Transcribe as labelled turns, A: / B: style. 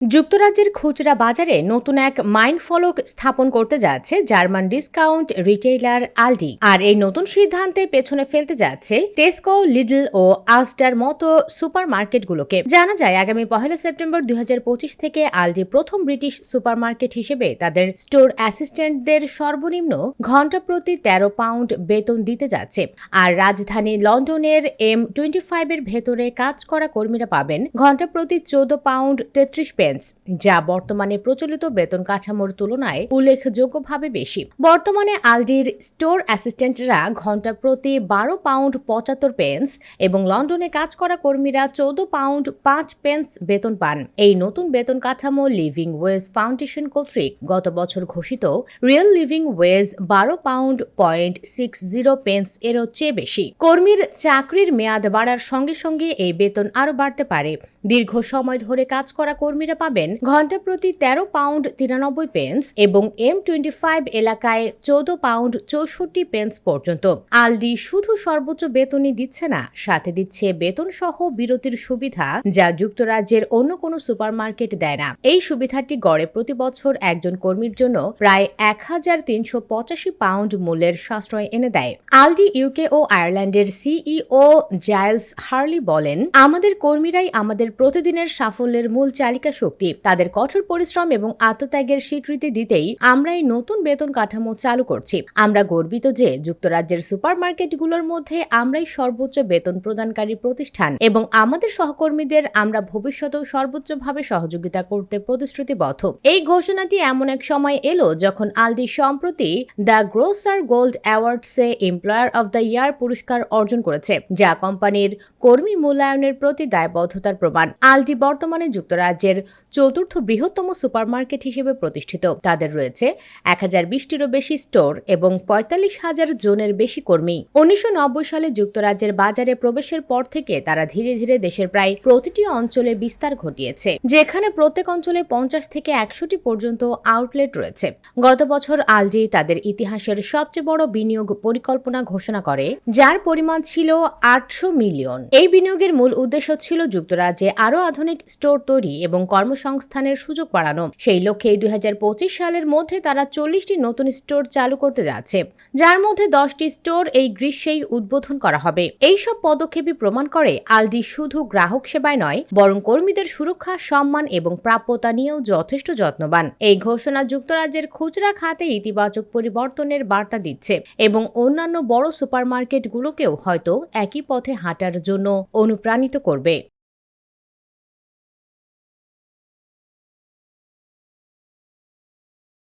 A: যুক্তরাজ্যের খুচরা বাজারে নতুন এক মাইন ফলক স্থাপন করতে যাচ্ছে জার্মান ডিসকাউন্ট রিটেইলার আলডি। আর এই নতুন সিদ্ধান্তে পেছনে ফেলতে যাচ্ছে টেস্কো, লিডল ও আস্টার মতো সুপার মার্কেটগুলোকে জানা যায়, আগামী পহেলা সেপ্টেম্বর দুই থেকে আলডি প্রথম ব্রিটিশ সুপার মার্কেট হিসেবে তাদের স্টোর অ্যাসিস্ট্যান্টদের সর্বনিম্ন ঘণ্টা প্রতি তেরো পাউন্ড বেতন দিতে যাচ্ছে। আর রাজধানী লন্ডনের এম টোয়েন্টি ফাইভের ভেতরে কাজ করা কর্মীরা পাবেন ঘণ্টা প্রতি চোদ্দ পাউন্ড তেত্রিশ পেন্স যা বর্তমানে প্রচলিত বেতন কাঠামোর তুলনায় উল্লেখযোগ্যভাবে বেশি। বর্তমানে আলডির স্টোর অ্যাসিস্ট্যান্টরা ঘণ্টা প্রতি বারো পাউন্ড পঁচাত্তর পেন্স এবং লন্ডনে কাজ করা কর্মীরা চৌদ্দ পাউন্ড পাঁচ পেন্স বেতন পান। এই নতুন বেতন কাঠামো লিভিং ওয়েজ ফাউন্ডেশন কর্তৃক গত বছর ঘোষিত রিয়েল লিভিং ওয়েজ বারো pound point six zero pence এরও চেয়ে বেশি। কর্মীর চাকরির মেয়াদ বাড়ার সঙ্গে সঙ্গে এই বেতন আরও বাড়তে পারে। দীর্ঘ সময় ধরে কাজ করা কর্মীরা পাবেন ঘণ্টা প্রতি তেরো পাউন্ড তিরানব্বই পেন্স এবং এম টোয়েন্টি ফাইভ এলাকায় চৌদ্দ পাউন্ড চৌষট্টি পেন্স পর্যন্ত। আলডি শুধু সর্বোচ্চ বেতনই দিচ্ছে না, সাথে দিচ্ছে বেতন সহ বিরতির সুবিধা যা যুক্তরাজ্যের অন্য কোনো সুপারমার্কেট দেয় না। এই সুবিধাটি গড়ে প্রতি বছর একজন কর্মীর জন্য প্রায় এক হাজার তিনশো পঁচাশি পাউন্ড মূল্যের সাশ্রয় এনে দেয়। আলডি ইউকে ও আয়ারল্যান্ডের সিইও জাইলস হার্লি বলেন, আমাদের কর্মীরাই আমাদের প্রতিদিনের সাফল্যের মূল চালিকা শক্তি। তাদের কঠোর পরিশ্রম এবং আত্মত্যাগের স্বীকৃতি দিতেই আমরা এই নতুন বেতন কাঠামো চালু করছি। আমরা গর্বিত যে যুক্তরাজ্যের সুপারমার্কেটগুলোর মধ্যে আমরাই সর্বোচ্চ বেতন প্রদানকারী প্রতিষ্ঠান এবং আমাদের সহকর্মীদের আমরা ভবিষ্যতেও সর্বোচ্চভাবে সহযোগিতা করতে প্রতিশ্রুতিবদ্ধ। এই ঘোষণাটি এমন এক সময় এলো যখন আলদি সম্প্রতি দ্য গ্রোসার গোল্ড অ্যাওয়ার্ডসে এমপ্লয়ার অব দ্য ইয়ার পুরস্কার অর্জন করেছে, যা কোম্পানির কর্মী মূল্যায়নের প্রতি দায়বদ্ধতার প্রমাণ। আলডি বর্তমানে যুক্তরাজ্যের চতুর্থ বৃহত্তম সুপারমার্কেট হিসেবে প্রতিষ্ঠিত। তাদের রয়েছে এক হাজার বিশটিরও বেশি স্টোর এবং পঁয়তাল্লিশ হাজার জনের বেশি কর্মী। উনিশশো সালে যুক্তরাজ্যের বাজারে প্রবেশের পর থেকে তারা ধীরে ধীরে দেশের প্রায় প্রতিটি অঞ্চলে বিস্তার ঘটিয়েছে, যেখানে প্রত্যেক অঞ্চলে পঞ্চাশ থেকে একশোটি পর্যন্ত আউটলেট রয়েছে। গত বছর আলডি তাদের ইতিহাসের সবচেয়ে বড় বিনিয়োগ পরিকল্পনা ঘোষণা করে, যার পরিমাণ ছিল আটশো মিলিয়ন। এই বিনিয়োগের মূল উদ্দেশ্য ছিল যুক্তরাজ্যে আরও আধুনিক স্টোর তৈরি এবং কর্মসংস্থানের সুযোগ বাড়ানো। সেই লক্ষ্যে দুই হাজার পঁচিশ সালের মধ্যে তারা চল্লিশটি নতুন স্টোর চালু করতে যাচ্ছে। যার মধ্যে দশটি স্টোর এই গ্রীষ্মেই উদ্বোধন করা হবে। এই সব পদক্ষেপই প্রমাণ করে আলডি শুধু গ্রাহক সেবায় নয়, বরং কর্মীদের সুরক্ষা, সম্মান এবং প্রাপ্যতা নিয়েও যথেষ্ট যত্নবান। এই ঘোষণা যুক্তরাজ্যের খুচরা খাতে ইতিবাচক পরিবর্তনের বার্তা দিচ্ছে এবং অন্যান্য বড় সুপারমার্কেটগুলোকেও হয়তো একই পথে হাঁটার জন্য অনুপ্রাণিত করবে।